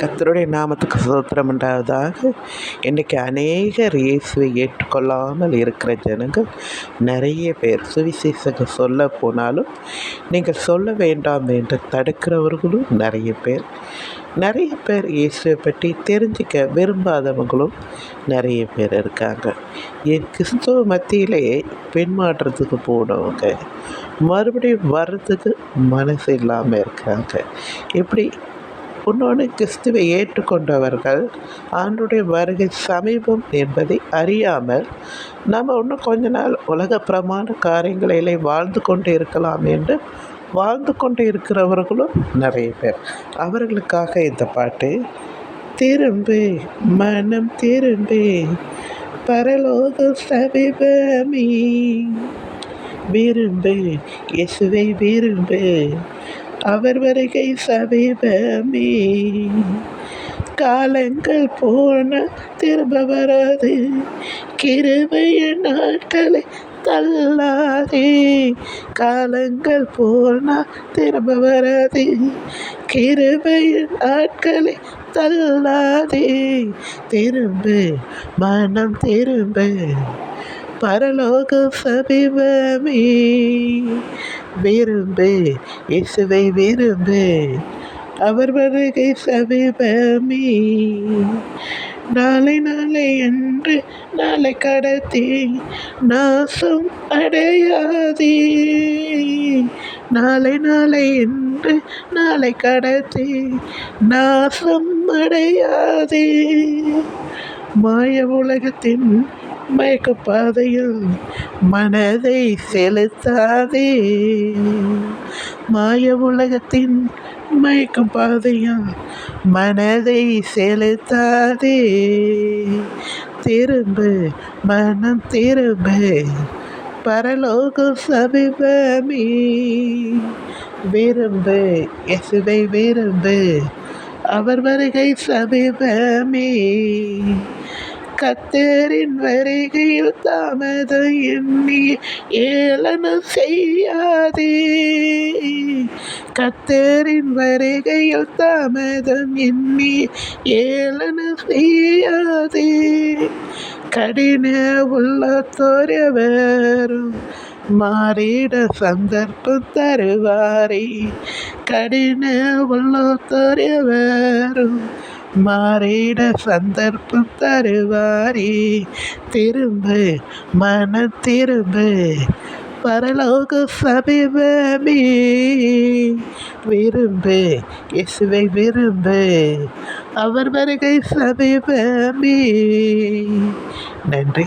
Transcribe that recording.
கத்தருடைய நாமத்துக்கு சுதந்திரம் உண்டாவதாக. இன்றைக்கி அநேகர் இயேசுவை ஏற்றுக்கொள்ளாமல் இருக்கிற ஜனங்கள் நிறைய பேர் சுவிசேஷங்க சொல்ல போனாலும் நீங்கள் சொல்ல வேண்டாம் என்று தடுக்கிறவர்களும் நிறைய பேர். நிறைய பேர் இயேசுவை பற்றி தெரிஞ்சிக்க விரும்பாதவங்களும் நிறைய பேர் இருக்காங்க. என் கிறிஸ்துவ மத்தியிலே பெண் மாற்றத்துக்கு போனவங்க மறுபடியும் வர்றதுக்கு மனசு இல்லாமல் இருக்காங்க. இப்படி உன்னோடு கிறிஸ்துவை ஏற்றுக்கொண்டவர்கள் ஆண்டுடைய வருகை சமீபம் என்பதை அறியாமல் நம்ம இன்னும் கொஞ்ச நாள் உலக பிரமாண காரியங்களிலே வாழ்ந்து கொண்டு இருக்கலாம் என்று வாழ்ந்து கொண்டு இருக்கிறவர்களும் நிறைய பேர். அவர்களுக்காக இந்த பாட்டு திரும்பு மனம் திரும்பு பரலோக சமீபமே விரும்பு இயேசுவை விரும்பு அவர் வருகை சமீபமே. காலங்கள் போன திரும்ப வராது. கிருபைய நாட்களை தள்ளாதே. காலங்கள் போனா திரும்ப வராது. கிருபைய நாட்களை தள்ளாதே. திரும்ப மனம் திரும்ப. பரலோக சபிபமே விரும்பு இயேசுவை விரும்பு அவர் வருகை சபிபமே. நாளை நாளை என்று நாளை கடத்தி நாசம் அடையாதே. நாளை நாளை என்று நாளை கடத்தி நாசம் அடையாதே. மாய உலகத்தின் மயக்க பாதையில் மனதை செலுத்தாதே. மாய உலகத்தின் மயக்கும் பாதையில் மனதை செலுத்தாதே. திரும்பு மனம் திரும்பு பரலோக சமீபமே. விரும்பு எசுவை விரும்பு அவர் வருகை சமீபமே. கத்தரின் வருகையில் தாமதம் எண்ணி ஏளனம் செய்யாதே. கத்தரின் வருகையில் தாமதம் எண்ணி ஏளனம் செய்யாதே. கடின உள்ளத்தோரவரும் மாறிட சந்தர்ப்பம் தருவாரே. கடின உள்ளத்தோரவரும் மாறிட சந்தர்ப்பம் தருவாரே. திரும்பு மன திரும்பு பரலோக சமீபமே விரும்பு இசுவை விரும்பு அவர் வருகை சமீபமே நன்றி.